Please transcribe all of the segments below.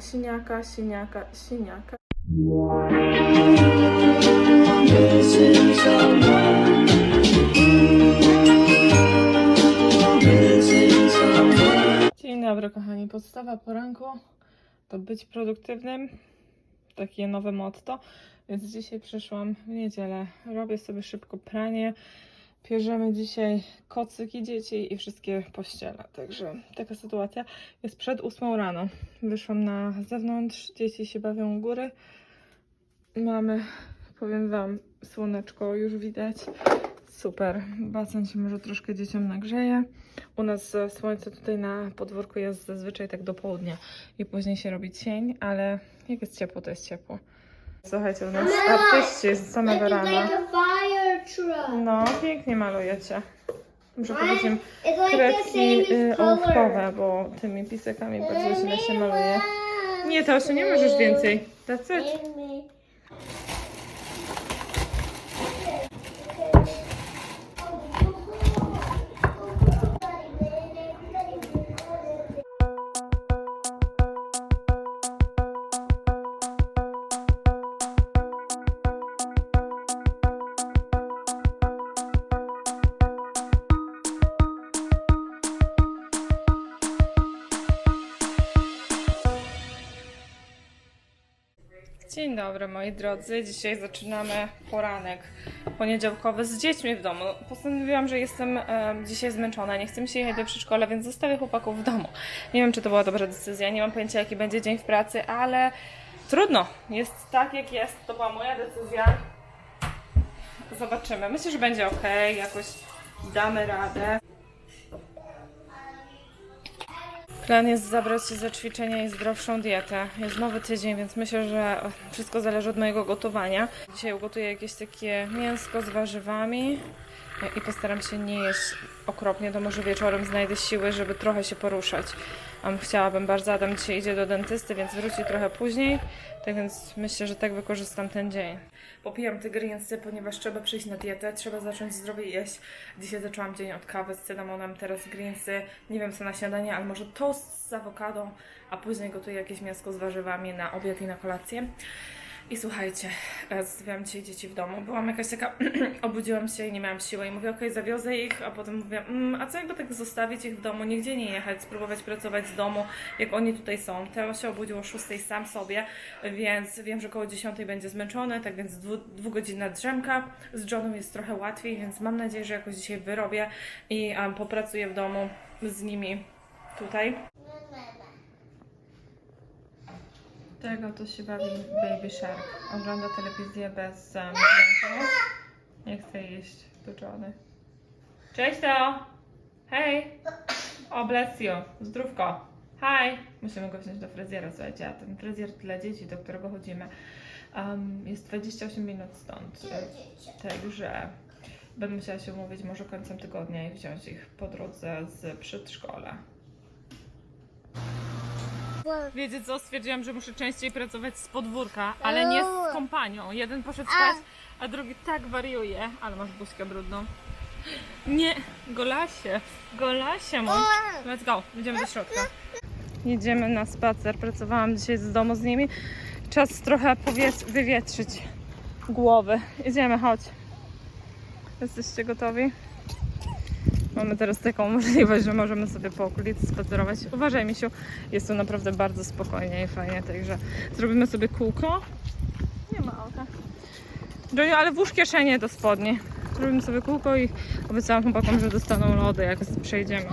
siniaka, siniaka, siniaka. Dzień dobry kochani, podstawa poranku to być produktywnym, takie nowe motto, więc dzisiaj przyszłam w niedzielę, robię sobie szybko pranie, pierzemy dzisiaj kocyki dzieci i wszystkie pościele, także taka sytuacja. Jest przed ósmą rano, wyszłam na zewnątrz, dzieci się bawią u góry, mamy, powiem wam, słoneczko już widać, super, basen się może troszkę dzieciom nagrzeje, u nas słońce tutaj na podwórku jest zazwyczaj tak do południa i później się robi cień, ale jak jest ciepło, to jest ciepło. Słuchajcie, u nas artyści z samego rana. Truck. No, pięknie malujecie. Muszę powiedzieć im kredki y, ołówkowe, bo tymi pisakami bardzo źle się maluje. Nie, to się nie możesz więcej. That's it. Dzień dobry moi drodzy. Dzisiaj zaczynamy poranek poniedziałkowy z dziećmi w domu. Postanowiłam, że jestem e, dzisiaj zmęczona, nie chcę mi się jechać do przedszkola, więc zostawię chłopaków w domu. Nie wiem, czy to była dobra decyzja, nie mam pojęcia, jaki będzie dzień w pracy, ale trudno. Jest tak, jak jest. To była moja decyzja. Zobaczymy. Myślę, że będzie ok, jakoś damy radę. Plan jest zabrać się za ćwiczenia i zdrowszą dietę. Jest nowy tydzień, więc myślę, że wszystko zależy od mojego gotowania. Dzisiaj ugotuję jakieś takie mięsko z warzywami i postaram się nie jeść okropnie, to może wieczorem znajdę siły, żeby trochę się poruszać. Chciałabym bardzo, Adam dzisiaj idzie do dentysty, więc wróci trochę później, tak więc myślę, że tak wykorzystam ten dzień. Popijam greensy, ponieważ trzeba przejść na dietę, trzeba zacząć zdrowie jeść. Dzisiaj zaczęłam dzień od kawy z cynamonem, teraz greensy, nie wiem co na śniadanie, ale może toast z awokadą, a później gotuję jakieś mięsko z warzywami na obiad i na kolację. I słuchajcie, zostawiałam dzisiaj dzieci w domu. Byłam jakaś taka, obudziłam się i nie miałam siły i mówię, okej, zawiozę ich, a potem mówię, mm, a co jakby tak zostawić ich w domu, nigdzie nie jechać, spróbować pracować z domu, jak oni tutaj są. Teo się obudził o 6 sam sobie, więc wiem, że koło 10 będzie zmęczony, tak więc dwu, dwugodzinna drzemka. Z Johnem jest trochę łatwiej, więc mam nadzieję, że jakoś dzisiaj wyrobię i um, popracuję w domu z nimi tutaj. Tego to się bawi Baby Shark. Ogląda telewizję bez um. Nie chce jeść Johnny. Cześć to! Hej! O, bless you. Zdrówko. Hi! Musimy go wziąć do fryzjera, słuchajcie, a ten fryzjer dla dzieci, do którego chodzimy, um, jest 28 minut stąd. Także będę musiała się umówić może końcem tygodnia i wziąć ich po drodze z przedszkola. Wiecie co, stwierdziłam, że muszę częściej pracować z podwórka, ale nie z kompanią. Jeden poszedł spać, a drugi tak wariuje. Ale masz buźkę brudną. Nie, Golasie, Golasie mój. Let's go, idziemy do środka. Jedziemy na spacer, pracowałam dzisiaj z domu z nimi. Czas trochę wywietrzyć głowy. Idziemy, chodź. Jesteście gotowi? Mamy teraz taką możliwość, że możemy sobie po okolicy spacerować. Uważaj, Misiu, jest tu naprawdę bardzo spokojnie i fajnie, także zrobimy sobie kółko. Nie ma auta. Joniu, ale włóż kieszenie do spodni. Zrobimy sobie kółko i obiecałam chłopakom, że dostaną lody, jak przejdziemy.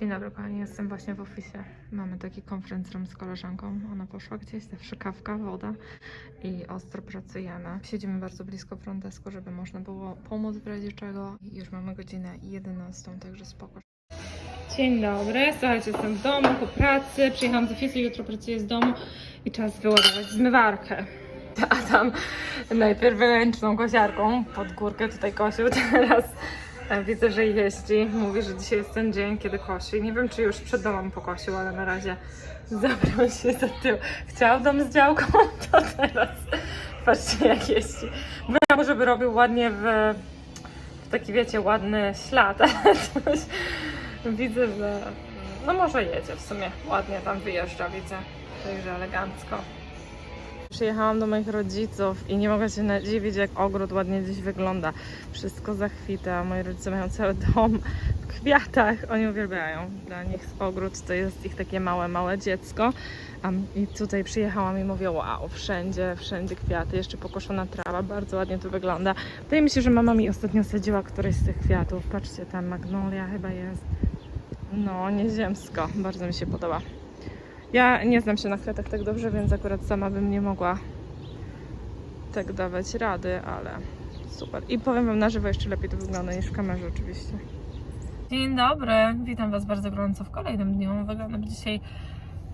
Dzień dobry, kochani, jestem właśnie w oficie. Mamy taki conference room z koleżanką. Ona poszła gdzieś, zawsze kawka, woda i ostro pracujemy. Siedzimy bardzo blisko frontdesku, żeby można było pomóc w razie czego. I już mamy godzinę 11, także spoko. Dzień dobry, słuchajcie, jestem w domu po pracy. Przyjechałam z ofisu, jutro pracuję z domu i czas wyładować zmywarkę. Adam najpierw ręczną kosiarką pod górkę tutaj kosił, teraz widzę, że jeździ. Mówi, że dzisiaj jest ten dzień, kiedy kosi. Nie wiem, czy już przed domem pokosił, ale na razie zabrał się za tył. Chciał dom z działką, to teraz patrzcie jak jeździ. Bym żeby robił ładnie w, w taki, wiecie, ładny ślad, ale coś widzę, że No może jedzie w sumie. Ładnie tam wyjeżdża, widzę. Także elegancko. Przyjechałam do moich rodziców i nie mogę się nadziwić, jak ogród ładnie dziś wygląda. Wszystko zachwita. Moi rodzice mają cały dom w kwiatach. Oni uwielbiają. Dla nich ogród to jest ich takie małe, małe dziecko. Um, I tutaj przyjechałam i mówię, wow, wszędzie, wszędzie kwiaty, jeszcze pokoszona trawa, bardzo ładnie to wygląda. Wydaje mi się, że mama mi ostatnio sadziła któreś z tych kwiatów. Patrzcie, tam magnolia chyba jest. No, nieziemsko. Bardzo mi się podoba. Ja nie znam się na kwiatach tak dobrze, więc akurat sama bym nie mogła tak dawać rady, ale super. I powiem Wam na żywo jeszcze lepiej to wygląda niż w kamerze oczywiście. Dzień dobry, witam Was bardzo gorąco w kolejnym dniu. Wyglądam dzisiaj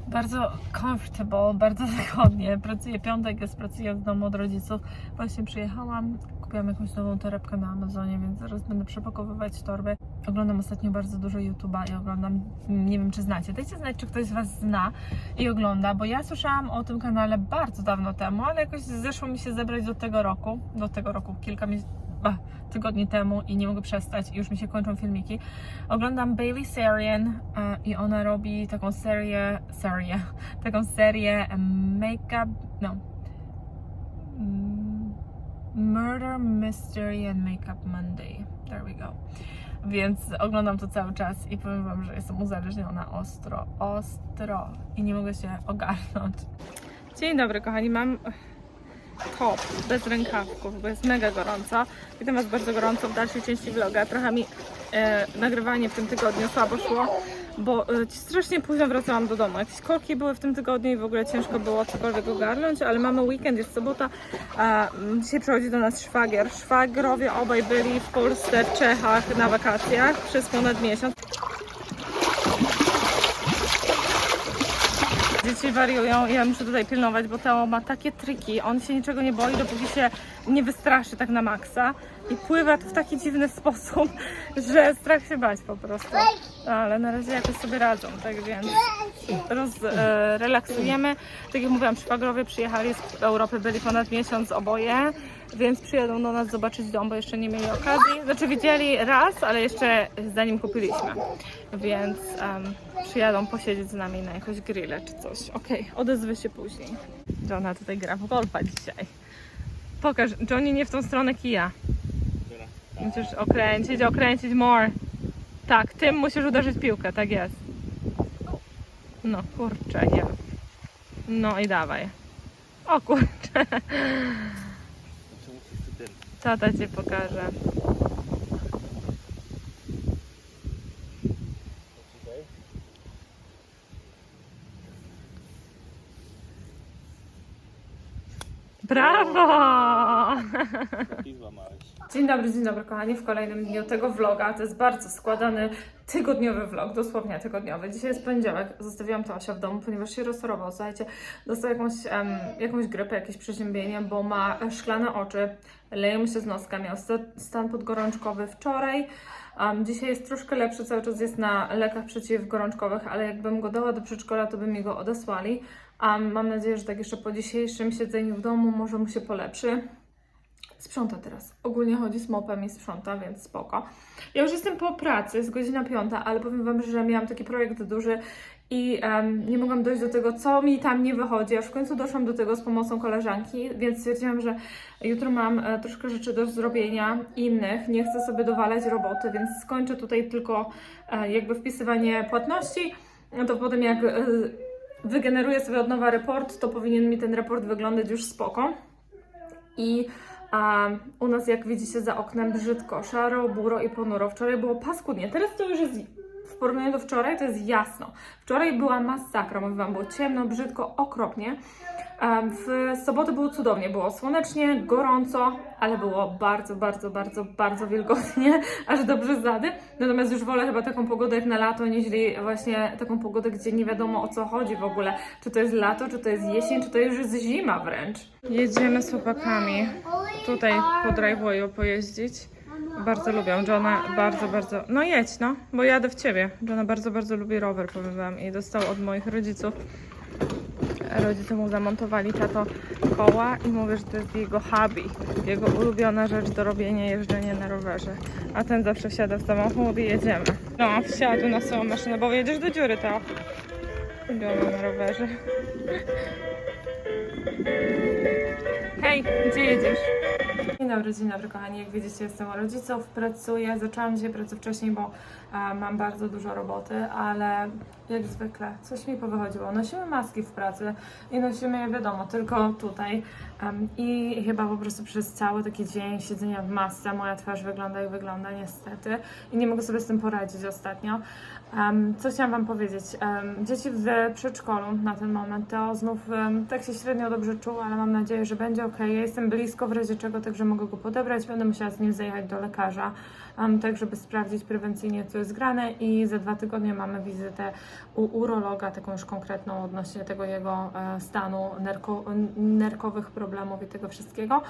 bardzo comfortable, bardzo wygodnie. Pracuję piątek, jest pracuję w domu od rodziców. Właśnie przyjechałam, kupiłam jakąś nową torebkę na Amazonie, więc zaraz będę przepakowywać torby. Oglądam ostatnio bardzo dużo YouTube'a i oglądam, nie wiem czy znacie. Dajcie znać, czy ktoś z Was zna i ogląda, bo ja słyszałam o tym kanale bardzo dawno temu, ale jakoś zeszło mi się zebrać do tego roku, do tego roku, kilka tygodni temu i nie mogę przestać już mi się kończą filmiki. Oglądam Bailey Sarian e, i ona robi taką serię, serię, taką serię Makeup, no, Mm, Murder, Mystery and Makeup Monday. There we go. Więc oglądam to cały czas i powiem Wam, że jestem uzależniona ostro, ostro i nie mogę się ogarnąć. Dzień dobry kochani, mam top bez rękawków, bo jest mega gorąco. Witam Was bardzo gorąco w dalszej części vloga. Trochę mi e, nagrywanie w tym tygodniu słabo szło, bo strasznie późno wracałam do domu. Jakieś korki były w tym tygodniu i w ogóle ciężko było cokolwiek ogarnąć, ale mamy weekend, jest sobota. A, mm, dzisiaj przychodzi do nas szwagier. Szwagrowie obaj byli w Polsce, w Czechach na wakacjach przez ponad miesiąc. Dzieci wariują i ja muszę tutaj pilnować, bo Teo ma takie triki. On się niczego nie boi, dopóki się nie wystraszy tak na maksa. I pływa w taki dziwny sposób, że strach się bać po prostu. Ale na razie jakoś sobie radzą, tak więc roz, e. Tak jak mówiłam, szwagrowie przyjechali z Europy, byli ponad miesiąc oboje, więc przyjadą do nas zobaczyć dom, bo jeszcze nie mieli okazji. Znaczy widzieli raz, ale jeszcze zanim kupiliśmy. Więc em, przyjadą posiedzieć z nami na jakąś grillę czy coś. Okej, odezwę się później. Johna tutaj gra w golfa dzisiaj. Pokaż, Johnny nie w tą stronę kija. Musisz okręcić, okręcić more. Tak, tym musisz uderzyć piłkę, tak jest. No kurczę, nie. No i dawaj. O kurczę. Tata ci. Tutaj? Brawo! I złamałeś. Dzień dobry, dzień dobry kochani, w kolejnym dniu tego vloga. To jest bardzo składany tygodniowy vlog, dosłownie tygodniowy. Dzisiaj jest poniedziałek, zostawiłam Tosia w domu, ponieważ się rozchorował. Słuchajcie, dostał jakąś, em, jakąś grypę, jakieś przeziębienie, bo ma szklane oczy, leje mu się z noska, miał sta- stan podgorączkowy wczoraj. Um, dzisiaj jest troszkę lepszy, cały czas jest na lekach przeciwgorączkowych, ale jakbym go dała do przedszkola, to by mi go odesłali. Um, mam nadzieję, że tak jeszcze po dzisiejszym siedzeniu w domu może mu się polepszy. Sprząta teraz. Ogólnie chodzi z mopem i sprząta, więc spoko. Ja już jestem po pracy, jest godzina piąta, ale powiem Wam, że miałam taki projekt duży i em, nie mogłam dojść do tego, co mi tam nie wychodzi. Aż w końcu doszłam do tego z pomocą koleżanki, więc stwierdziłam, że jutro mam e, troszkę rzeczy do zrobienia innych. Nie chcę sobie dowalać roboty, więc skończę tutaj tylko e, jakby wpisywanie płatności. No to potem jak e, wygeneruję sobie od nowa report, to powinien mi ten report wyglądać już spoko. I a u nas, jak widzicie za oknem, brzydko, szaro, buro i ponuro. Wczoraj było paskudnie, teraz to już jest w porównaniu do wczoraj, to jest jasno. Wczoraj była masakra, mówię Wam, było ciemno, brzydko, okropnie. W sobotę było cudownie, było słonecznie, gorąco, ale było bardzo, bardzo, bardzo, bardzo wilgotnie, aż do brzezady. Natomiast już wolę chyba taką pogodę jak na lato, niźli właśnie taką pogodę, gdzie nie wiadomo o co chodzi w ogóle. Czy to jest lato, czy to jest jesień, czy to już jest zima wręcz. Jedziemy z chłopakami tutaj po drivewayu pojeździć. Bardzo lubią. Johna bardzo, bardzo... No jedź, no, bo jadę w Ciebie. Johna bardzo, bardzo lubi rower, powiem Wam. I dostał od moich rodziców. Rodzice mu zamontowali tato koła i mówię, że to jest jego hobby. Jego ulubiona rzecz do robienia, jeżdżenie na rowerze. A ten zawsze wsiada w samochód i jedziemy. No, wsiadł na swoją maszynę, bo jedziesz do dziury, to. Biorę na rowerze. Hej, gdzie jedziesz? Dzień dobry, dzień dobry kochani. Jak widzicie jestem u rodziców, pracuję. Zaczęłam dzisiaj pracę wcześniej, bo e, mam bardzo dużo roboty, ale jak zwykle coś mi powychodziło. Nosimy maski w pracy i nosimy je wiadomo, tylko tutaj. I chyba po prostu przez cały taki dzień siedzenia w masce moja twarz wygląda jak wygląda niestety i nie mogę sobie z tym poradzić ostatnio. Em, co chciałam Wam powiedzieć? Em, dzieci w przedszkolu na ten moment to znów em, tak się średnio dobrze czuł, ale mam nadzieję, że będzie ok. Ja jestem blisko w razie czego, także mogę go podebrać. Będę musiała z nim zajechać do lekarza, em, tak żeby sprawdzić prewencyjnie, co jest grane i za dwa tygodnie mamy wizytę u urologa, taką już konkretną odnośnie tego jego e, stanu nerko, nerkowych problemów i tego wszystkiego.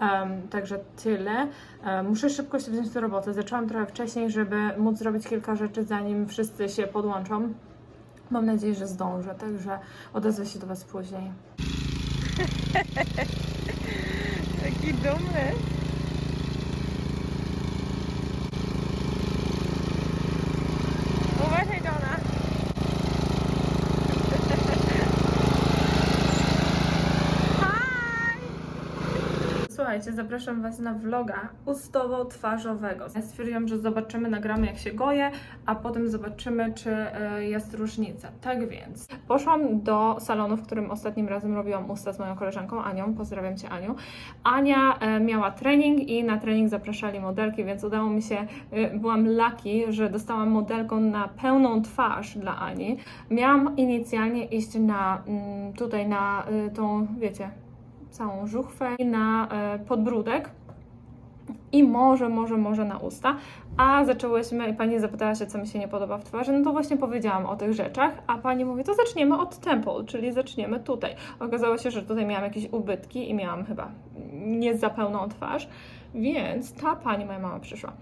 Em, także tyle. E, muszę szybko się wziąć do roboty. Zaczęłam trochę wcześniej, żeby móc zrobić kilka rzeczy, zanim wszyscy się podłączą. Mam nadzieję, że zdążę, także odezwę się do Was później. Taki dumny. Uważaj, Dona. Słuchajcie, zapraszam Was na vloga ustowo-twarzowego. Ja stwierdziłam, że zobaczymy, nagramy jak się goję, a potem zobaczymy, czy e, jest różnica. Tak więc, poszłam do salonu, w którym ostatnim razem robiłam usta z moją koleżanką Anią. Pozdrawiam Cię, Aniu. Ania e, miała trening i na trening zapraszali modelki, więc udało mi się, e, byłam lucky, że dostałam modelką na pełną twarz dla Ani. Miałam inicjalnie iść na mm, tutaj na tą, wiecie, całą żuchwę i na e, podbródek i może, może, może na usta. A zaczęłyśmy i pani zapytała się, co mi się nie podoba w twarzy. No to właśnie powiedziałam o tych rzeczach, a pani mówi, to zaczniemy od temple, czyli zaczniemy tutaj. Okazało się, że tutaj miałam jakieś ubytki i miałam chyba nie za pełną twarz, więc ta pani, moja mama przyszła.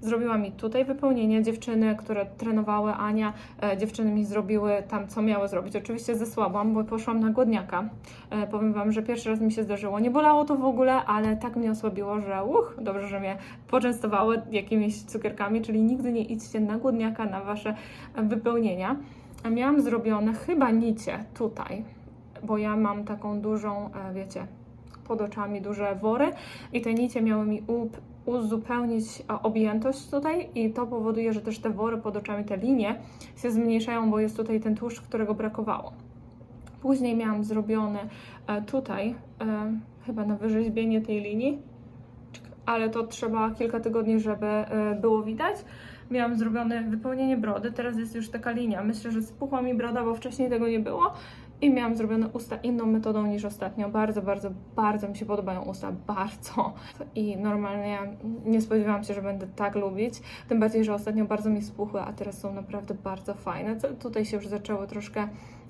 Zrobiła mi tutaj wypełnienie. Dziewczyny, które trenowały Ania, e, dziewczyny mi zrobiły tam, co miały zrobić. Oczywiście zesłabłam, bo poszłam na głodniaka. E, powiem Wam, że pierwszy raz mi się zdarzyło. Nie bolało to w ogóle, ale tak mnie osłabiło, że uch, dobrze, że mnie poczęstowały jakimiś cukierkami, czyli nigdy nie idźcie na głodniaka na Wasze wypełnienia. A Miałam zrobione chyba nicie tutaj, bo ja mam taką dużą, e, wiecie, pod oczami duże wory i te nicie miały mi up, uzupełnić objętość tutaj i to powoduje, że też te wory pod oczami, te linie się zmniejszają, bo jest tutaj ten tłuszcz, którego brakowało. Później miałam zrobione tutaj, e, chyba na wyrzeźbienie tej linii, ale to trzeba kilka tygodni, żeby e, było widać. Miałam zrobione wypełnienie brody, teraz jest już taka linia. Myślę, że spuchła mi broda, bo wcześniej tego nie było. I miałam zrobione usta inną metodą niż ostatnio. Bardzo, bardzo, bardzo mi się podobają usta. Bardzo. I normalnie nie spodziewałam się, że będę tak lubić. Tym bardziej, że ostatnio bardzo mi spuchły, a teraz są naprawdę bardzo fajne. Tutaj się już zaczęły troszkę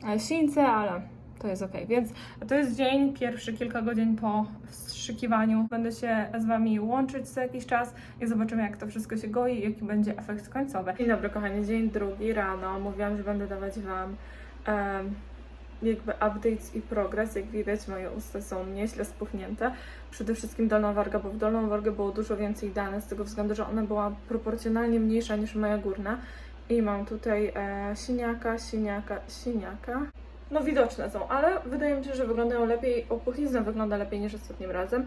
e, sińce, ale to jest ok. Więc to jest dzień pierwszy, kilka godzin po wstrzykiwaniu. Będę się z Wami łączyć co jakiś czas i zobaczymy, jak to wszystko się goi i jaki będzie efekt końcowy. Dzień dobry, kochani. Dzień drugi rano. Mówiłam, że będę dawać Wam em, jakby updates i progres. Jak widać, moje usta są nieźle spuchnięte. Przede wszystkim dolną wargę, bo w dolną wargę było dużo więcej danych, z tego względu, że ona była proporcjonalnie mniejsza niż moja górna. I mam tutaj e, siniaka, siniaka, siniaka. No widoczne są, ale wydaje mi się, że wyglądają lepiej, opuchlizna wygląda lepiej niż ostatnim razem.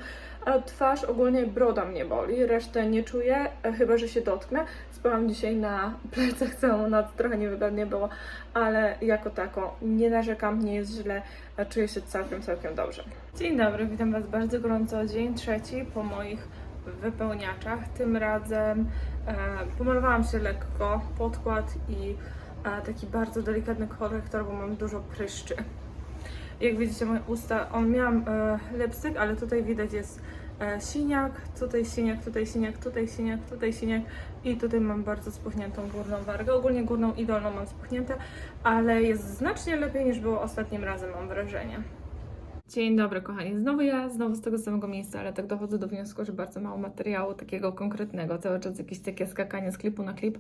Twarz ogólnie broda mnie boli, resztę nie czuję, e, chyba że się dotknę. Spałam dzisiaj na plecach całą noc, trochę niewygodnie było, ale jako tako nie narzekam, nie jest źle, czuję się całkiem, całkiem dobrze. Dzień dobry, witam Was bardzo gorąco. Dzień trzeci po moich wypełniaczach. Tym razem e, pomalowałam się lekko, podkład i taki bardzo delikatny korektor, bo mam dużo pryszczy. Jak widzicie moje usta, on miałam e, lipstick, ale tutaj widać jest e, siniak, tutaj siniak, tutaj siniak, tutaj siniak, tutaj siniak i tutaj mam bardzo spuchniętą górną wargę. Ogólnie górną i dolną mam spuchnięte, ale jest znacznie lepiej niż było ostatnim razem, mam wrażenie. Dzień dobry, kochani. Znowu ja, znowu z tego samego miejsca, ale tak dochodzę do wniosku, że bardzo mało materiału takiego konkretnego. Cały czas jakieś takie skakanie z klipu na klip.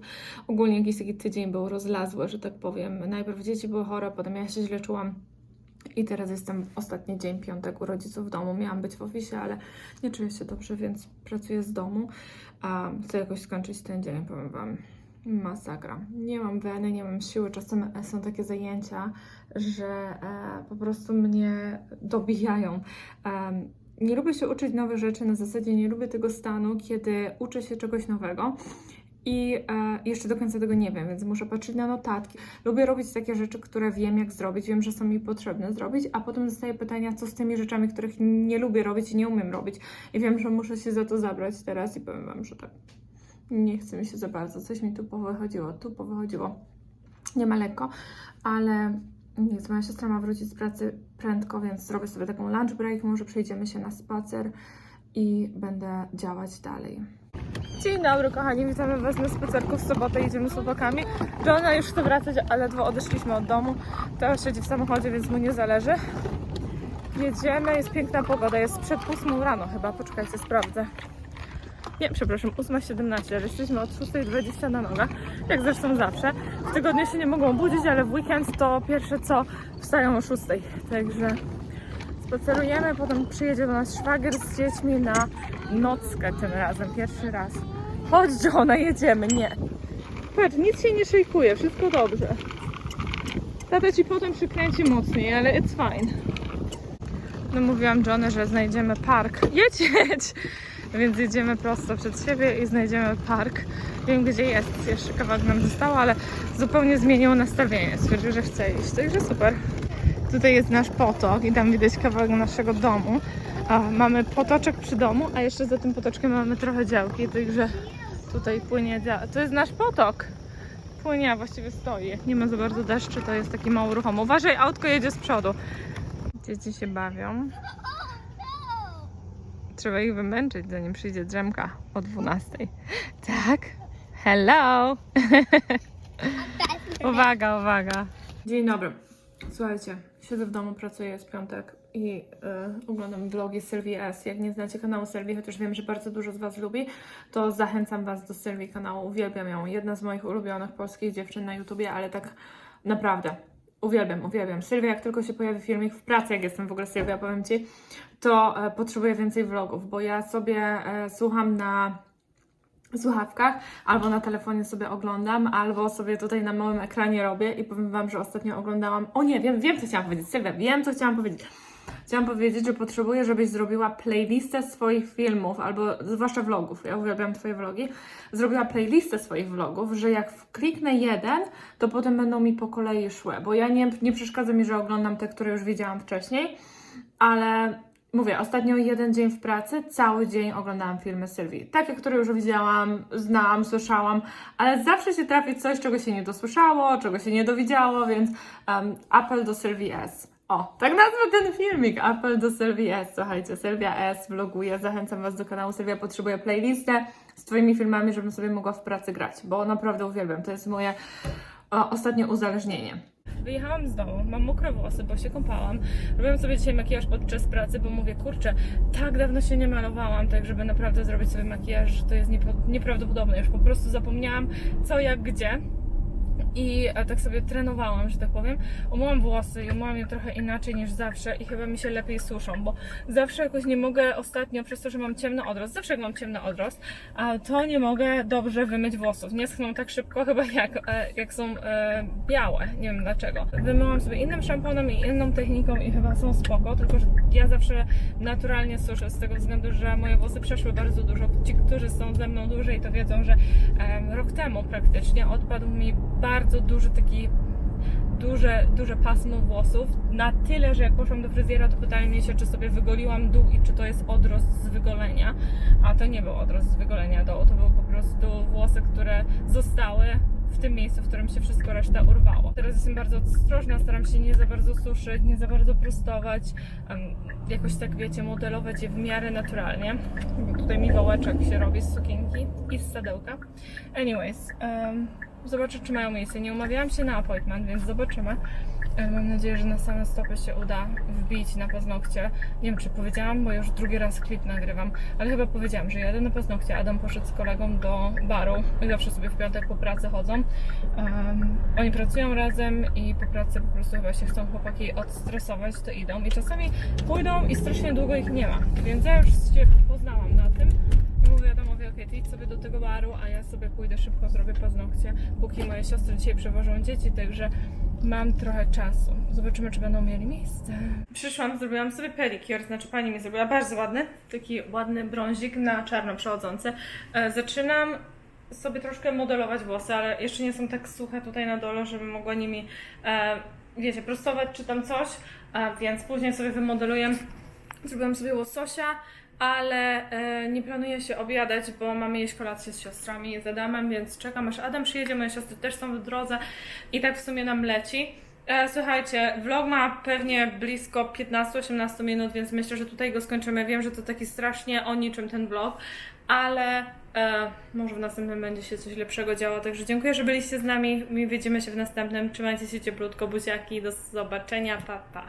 Ogólnie jakiś taki tydzień był rozlazły, że tak powiem. Najpierw dzieci były chore, potem ja się źle czułam. I teraz jestem ostatni dzień, piątek u rodziców w domu. Miałam być w oficie, ale nie czuję się dobrze, więc pracuję z domu. A chcę jakoś skończyć ten dzień, powiem Wam. Masakra. Nie mam weny, nie mam siły. Czasem są takie zajęcia, że e, po prostu mnie dobijają. Em, nie lubię się uczyć nowych rzeczy na zasadzie, nie lubię tego stanu, kiedy uczę się czegoś nowego. I e, jeszcze do końca tego nie wiem, więc muszę patrzeć na notatki. Lubię robić takie rzeczy, które wiem, jak zrobić, wiem, że są mi potrzebne zrobić, a potem dostaję pytania, co z tymi rzeczami, których nie lubię robić i nie umiem robić. I wiem, że muszę się za to zabrać teraz i powiem Wam, że tak nie chce mi się za bardzo. Coś mi tu powychodziło, tu powychodziło. Nie ma lekko, ale nic, moja siostra ma wrócić z pracy prędko, więc zrobię sobie taką lunch break, może przejdziemy się na spacer i będę działać dalej. Dzień dobry kochani, witamy Was na spacerku w sobotę, idziemy z chłopakami. Johna już chce wracać, ale ledwo odeszliśmy od domu. Teraz siedzi w samochodzie, więc mu nie zależy. Jedziemy, jest piękna pogoda, jest przed 8 rano chyba, poczekajcie, sprawdzę. Nie, przepraszam, 8.17, ale jesteśmy od 6.20 na nogach, jak zresztą zawsze. W tygodniu się nie mogą budzić, ale w weekend to pierwsze co wstają o 6.00, także spacerujemy, potem przyjedzie do nas szwagier z dziećmi na nockę tym razem, pierwszy raz. Chodź Johna, jedziemy, nie. Patrz, nic się nie szejkuje, wszystko dobrze. Tata ci potem przykręci mocniej, ale it's fine. No mówiłam Johnny, że znajdziemy park. Jedź, jedź! Więc jedziemy prosto przed siebie i znajdziemy park. Wiem gdzie jest, jeszcze kawałek nam zostało, ale zupełnie zmieniło nastawienie. Stwierdził, że chce iść, także super. Tutaj jest nasz potok i tam widać kawałek naszego domu. A, mamy potoczek przy domu, a jeszcze za tym potoczkiem mamy trochę działki, także tutaj płynie dzia- To jest nasz potok. Płynie, a właściwie stoi. Nie ma za bardzo deszczu, to jest taki mało ruchomy. Uważaj, autko jedzie z przodu. Dzieci się bawią. Trzeba ich wymęczyć, zanim przyjdzie drzemka o 12. Tak? Hello! uwaga, uwaga. Dzień dobry. Słuchajcie, siedzę w domu, pracuję, jest piątek i y, oglądam vlogi Sylwii S. Jak nie znacie kanału Sylwii, chociaż wiem, że bardzo dużo z Was lubi, to zachęcam Was do Sylwii kanału. Uwielbiam ją. Jedna z moich ulubionych polskich dziewczyn na YouTubie, ale tak naprawdę. Uwielbiam, uwielbiam. Sylwia, jak tylko się pojawi filmik w pracy, jak jestem w ogóle Sylwia, powiem Ci, to e, potrzebuję więcej vlogów, bo ja sobie e, słucham na słuchawkach, albo na telefonie sobie oglądam, albo sobie tutaj na małym ekranie robię i powiem Wam, że ostatnio oglądałam, o nie, wiem, wiem co chciałam powiedzieć, Sylwia, wiem co chciałam powiedzieć. Chciałam powiedzieć, że potrzebuję, żebyś zrobiła playlistę swoich filmów, albo zwłaszcza vlogów, ja uwielbiam Twoje vlogi, zrobiła playlistę swoich vlogów, że jak kliknę jeden, to potem będą mi po kolei szły, bo ja nie, nie przeszkadza mi, że oglądam te, które już widziałam wcześniej, ale mówię, ostatnio jeden dzień w pracy, cały dzień oglądałam filmy Sylwii. Takie, które już widziałam, znałam, słyszałam, ale zawsze się trafi coś, czego się nie dosłyszało, czego się nie dowiedziało, więc um, apel do Sylwii S. O, tak nazwę ten filmik, apel do Sylwii S. Słuchajcie, Sylwia S vloguje, zachęcam Was do kanału Sylwia Potrzebuje playlistę z Twoimi filmami, żebym sobie mogła w pracy grać, bo naprawdę uwielbiam, to jest moje o, ostatnie uzależnienie. Wyjechałam z domu, mam mokre włosy, bo się kąpałam. Robiłam sobie dzisiaj makijaż podczas pracy, bo mówię, kurczę, tak dawno się nie malowałam, tak żeby naprawdę zrobić sobie makijaż, to jest niepra- nieprawdopodobne. Już po prostu zapomniałam co, jak, gdzie. I e, tak sobie trenowałam, że tak powiem. Umyłam włosy i umyłam je trochę inaczej niż zawsze i chyba mi się lepiej suszą, bo zawsze jakoś nie mogę ostatnio, przez to, że mam ciemny odrost, zawsze jak mam ciemny odrost, to nie mogę dobrze wymyć włosów. Nie schną tak szybko chyba jak, e, jak są e, białe, nie wiem dlaczego. Wymyłam sobie innym szamponem i inną techniką i chyba są spoko, tylko że ja zawsze naturalnie suszę z tego względu, że moje włosy przeszły bardzo dużo. Ci, którzy są ze mną dłużej, to wiedzą, że rok temu praktycznie odpadł mi bardzo duży taki duże, duże pasmo włosów. Na tyle, że jak poszłam do fryzjera, to pytali mnie się, czy sobie wygoliłam dół i czy to jest odrost z wygolenia. A to nie był odrost z wygolenia dołu, to były po prostu włosy, które zostały w tym miejscu, w którym się wszystko reszta urwało. Teraz jestem bardzo ostrożna, staram się nie za bardzo suszyć, nie za bardzo prostować, jakoś tak wiecie, modelować je w miarę naturalnie. Tutaj mi wałeczek się robi z sukienki i z sadełka. Anyways, em, zobaczę czy mają miejsce. Nie umawiałam się na appointment, więc zobaczymy. E, Mam nadzieję, że na same stopy się uda wbić na paznokcie. Nie wiem, czy powiedziałam, bo już drugi raz klip nagrywam, ale chyba powiedziałam, że jadę na paznokcie. Adam poszedł z kolegą do baru zawsze sobie w piątek po pracy chodzą. Em, oni pracują razem i po pracy po prostu chyba się chcą chłopaki odstresować, to idą. I czasami pójdą i strasznie długo ich nie ma. Więc ja już się poznałam na tym i mówię Adamowi, okej, ty idź sobie do tego baru, a ja sobie pójdę szybko, zrobię paznokcie, póki moje siostry dzisiaj przewożą dzieci, także mam trochę czasu. Zobaczymy, czy będą mieli miejsce. Przyszłam, zrobiłam sobie pedikier, znaczy pani mi zrobiła bardzo ładny, taki ładny brązik na czarno przechodzący. E, zaczynam sobie troszkę modelować włosy, ale jeszcze nie są tak suche tutaj na dole, żebym mogła nimi, e, wiecie, prostować czy tam coś, e, więc później sobie wymodeluję. Zrobiłam sobie łososia, ale e, nie planuję się obiadać, bo mamy jeść kolację z siostrami, z Adamem, więc czekam aż Adam przyjedzie, moje siostry też są w drodze i tak w sumie nam leci. E, słuchajcie, vlog ma pewnie blisko 15-18 minut, więc myślę, że tutaj go skończymy. Wiem, że to taki strasznie o niczym ten vlog, ale e, może w następnym będzie się coś lepszego działo. Także dziękuję, że byliście z nami. My widzimy się w następnym. Trzymajcie się cieplutko, buziaki. Do zobaczenia. Pa, pa.